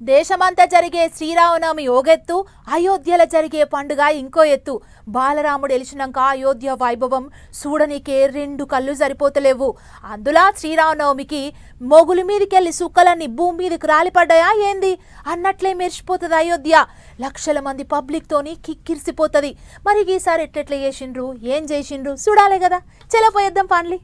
దేశమంతా జరిగే శ్రీరామనవమి ఓగెత్తు అయోధ్యలో జరిగే పండుగ ఇంకో ఎత్తు. బాలరాముడు ఎలిచినాక అయోధ్య వైభవం చూడనీకే రెండు కళ్ళు సరిపోతలేవు. అందులా శ్రీరామనవమికి మొగుల మీదకెళ్ళి సుక్కలన్నీ భూమి మీదకి రాలిపడ్డాయా ఏంది? అన్నట్లే మెరిసిపోతుంది అయోధ్య. లక్షల మంది పబ్లిక్తోని కిక్కిరిసిపోతుంది. మరి ఈసారి ఎట్లెట్లా చేసిండ్రు? ఏం చేసిండ్రు? చూడాలి కదా. చెలపోయేద్దాం పాండ్లి.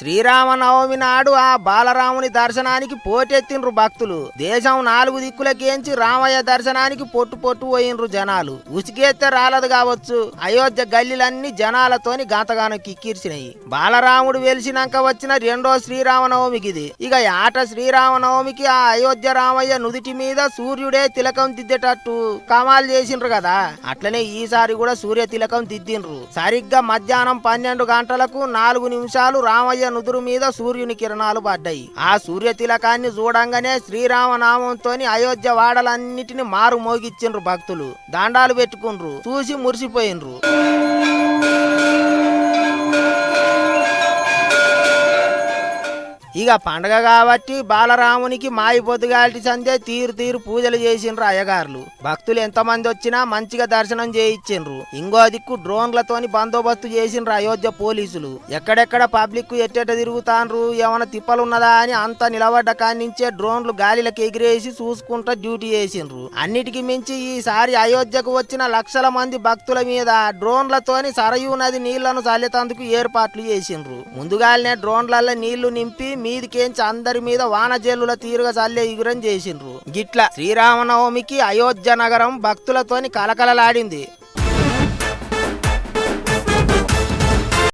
శ్రీరామనవమి నాడు ఆ బాలరాముని దర్శనానికి పోటెత్తిండ్రు భక్తులు. దేశం నాలుగు దిక్కులకేంచి రామయ్య దర్శనానికి పొట్టు పొట్టు పోయినరు జనాలు. ఉసికేస్తే రాలదు కావచ్చు. అయోధ్య గల్లీలన్నీ జనాలతోని గాతగానం కిక్కిర్చినాయి బాలరాముడు వెలిసినాక వచ్చిన రెండో శ్రీరామనవమికి ఇది ఇక ఆట శ్రీరామనవమికి ఆ అయోధ్య రామయ్య నుదిటి మీద సూర్యుడే తిలకం దిద్దేటట్టు కమాలు చేసిండ్రు కదా. అట్లనే ఈసారి కూడా సూర్య తిలకం దిద్దిండ్రు. సరిగ్గా మధ్యాహ్నం పన్నెండు గంటలకు నాలుగు నిమిషాలు రామయ్య నుదురు మీద సూర్యుని కిరణాలు పడ్డాయి. ఆ సూర్య తిలకాన్ని చూడంగానే శ్రీరామనామంతోని అయోధ్య వాడలన్నిటిని మారు మోగిచ్చిండ్రు భక్తులు. దండాలు పెట్టుకుండ్రు. చూసి మురిసిపోయిండ్రు. ఇక పండగ కాబట్టి బాలరామునికి మాయి పొద్దుగాల్టి సందే తీరు తీరు పూజలు చేసిండ్రు అయ్యగారులు. భక్తులు ఎంతమంది వచ్చినా మంచిగా దర్శనం చేయించిండ్రు. ఇంకో దిక్కు డ్రోన్లతోని బందోబస్తు చేసిండ్రు అయోధ్య పోలీసులు. ఎక్కడెక్కడ పబ్లిక్ ఎట్టెట తిరుగుతాండ్రు ఏమైనా తిప్పలున్నదా అని అంత నిలబడ్డ కాడి నుంచే డ్రోన్లు గాలిలకు ఎగిరేసి చూసుకుంటా డ్యూటీ చేసిండ్రు. అన్నిటికి మించి ఈసారి అయోధ్యకు వచ్చిన లక్షల మంది భక్తుల మీద డ్రోన్లతోని సరయూ నది నీళ్ళను చల్లెతందుకు ఏర్పాట్లు చేసిండ్రు. ముందుగానే డ్రోన్లలో నీళ్ళు నింపి మీదికేంచి అందరి మీద వానజల్లుల తీరుగా చల్లే ఎగురం చేసిండ్రు. గిట్ల శ్రీరామనవమికి అయోధ్య నగరం భక్తులతోని కలకలలాడింది.